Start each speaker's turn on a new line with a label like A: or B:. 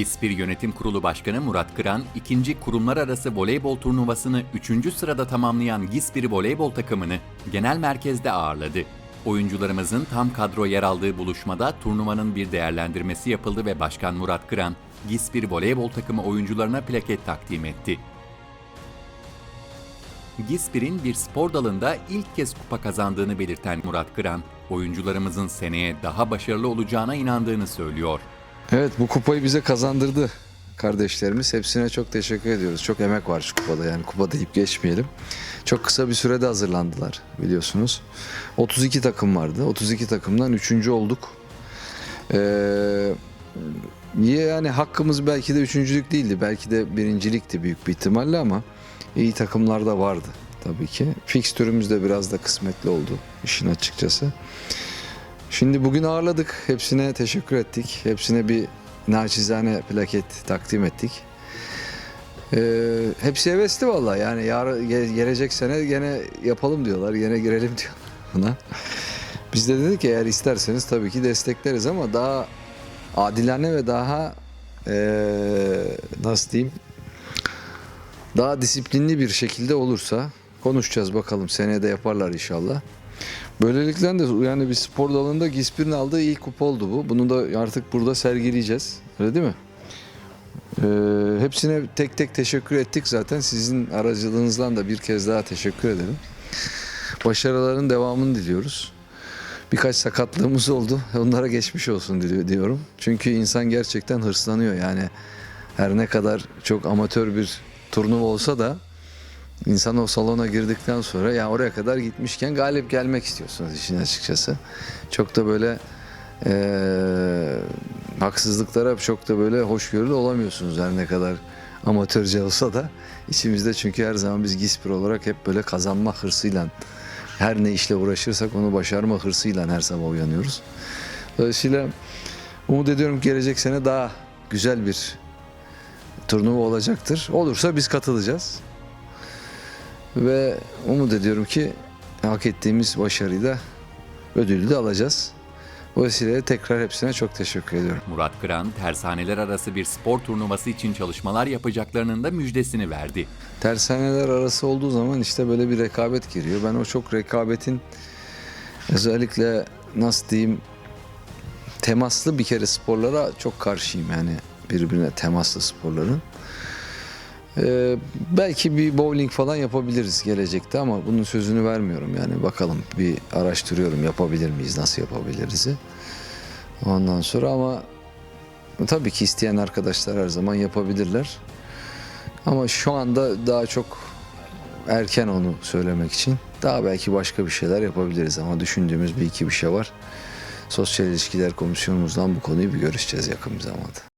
A: GİSPİR Yönetim Kurulu Başkanı Murat Kıran, ikinci kurumlar arası voleybol turnuvasını 3. sırada tamamlayan GİSPİR voleybol takımını genel merkezde ağırladı. Oyuncularımızın tam kadro yer aldığı buluşmada turnuvanın bir değerlendirmesi yapıldı ve Başkan Murat Kıran, GİSPİR voleybol takımı oyuncularına plaket takdim etti. GİSPİR'in bir spor dalında ilk kez kupa kazandığını belirten Murat Kıran, oyuncularımızın seneye daha başarılı olacağına inandığını söylüyor.
B: Evet bu kupayı bize kazandırdı kardeşlerimiz. Hepsine çok teşekkür ediyoruz. Çok emek var şu kupada yani kupa deyip geçmeyelim. Çok kısa bir sürede hazırlandılar biliyorsunuz. 32 takım vardı. 32 takımdan 3. olduk. Ee, yani hakkımız belki de üçüncülük değildi. Belki de birincilikti büyük bir ihtimalle ama iyi takımlar da vardı tabii ki. Fikstürümüz de biraz da kısmetli oldu işin açıkçası. Şimdi bugün ağırladık. Hepsine teşekkür ettik. Hepsine bir naçizane plaket takdim ettik. Ee, hepsi hevesli valla. Yani yarın ge- gelecek sene gene yapalım diyorlar. Gene girelim diyorlar buna. Biz de dedik ki eğer isterseniz tabii ki destekleriz ama daha adilane ve daha ee, nasıl diyeyim daha disiplinli bir şekilde olursa konuşacağız bakalım seneye de yaparlar inşallah. Böylelikle de yani bir spor dalında GİSPİR'in aldığı ilk kupa oldu bu. Bunu da artık burada sergileyeceğiz. Öyle değil mi? Ee, hepsine tek tek teşekkür ettik zaten. Sizin aracılığınızdan da bir kez daha teşekkür ederim. Başarıların devamını diliyoruz. Birkaç sakatlığımız oldu. Onlara geçmiş olsun diyorum. Çünkü insan gerçekten hırslanıyor. Yani her ne kadar çok amatör bir turnuva olsa da İnsan o salona girdikten sonra ya oraya kadar gitmişken galip gelmek istiyorsunuz işin açıkçası. Çok da böyle eee, haksızlıklara çok da böyle hoşgörülü olamıyorsunuz her ne kadar amatörce olsa da. içimizde çünkü her zaman biz GİSPİR olarak hep böyle kazanma hırsıyla her ne işle uğraşırsak onu başarma hırsıyla her sabah uyanıyoruz. Dolayısıyla umut ediyorum gelecek sene daha güzel bir turnuva olacaktır. Olursa biz katılacağız. Ve umut ediyorum ki hak ettiğimiz başarıyı da ödülü de alacağız. Bu vesileyle tekrar hepsine çok teşekkür ediyorum.
A: Murat Kıran, tersaneler arası bir spor turnuvası için çalışmalar yapacaklarının da müjdesini verdi.
B: Tersaneler arası olduğu zaman işte böyle bir rekabet giriyor. Ben o çok rekabetin özellikle nasıl diyeyim temaslı bir kere sporlara çok karşıyım yani birbirine temaslı sporların. Ee, belki bir bowling falan yapabiliriz gelecekte ama bunun sözünü vermiyorum yani bakalım bir araştırıyorum yapabilir miyiz nasıl yapabiliriz ondan sonra ama tabii ki isteyen arkadaşlar her zaman yapabilirler ama şu anda daha çok erken onu söylemek için daha belki başka bir şeyler yapabiliriz ama düşündüğümüz bir iki bir şey var. Sosyal İlişkiler Komisyonumuzdan bu konuyu bir görüşeceğiz yakın bir zamanda.